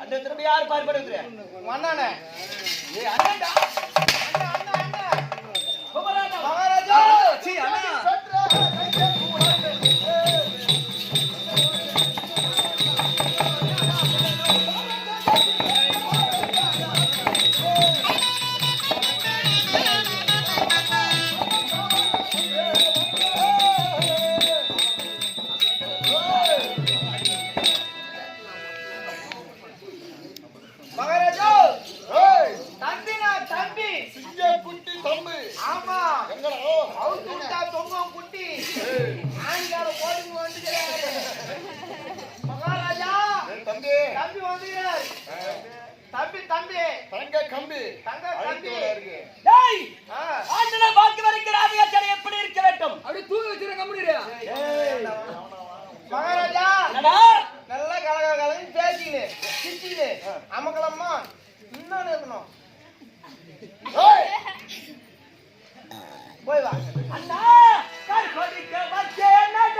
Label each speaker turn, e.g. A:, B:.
A: அந்த
B: திரும்ப யார்
A: பார்ப்படுகிறேன் மண்ணானே ஏ
B: அண்ணன்டா.
A: மகாராஜா!
C: ஏய்,
A: தம்பினா தம்பி!
C: சிங்க குட்டி தம்பி!
A: ஆமா!
C: எங்கடா?
A: அவுத்து விட்டா தொங்கும் குட்டி! ஆண்கார போட்டுக்கு வந்துக்கிறாரு மகாராஜா!
C: என் தம்பி!
A: தம்பி வந்துக்கிறார் தம்பி தம்பி!
C: தங்க கம்பி!
A: தங்க தம்பி.
C: வராருங்க.
B: டேய். ஆண்டனை பார்க்க வருகிற ஆதியாச்சாரி எப்படி இருக்க வேண்டும்?
D: அப்படியே தூக்கி வச்சிருக்க கம்பெனியா
A: கலன்னு பேசிக்கினு சிரிச்சிக்கினு அமக்கலம்மா இன்னொன்னு இருக்கணும். போய் வா.
B: அண்ணா!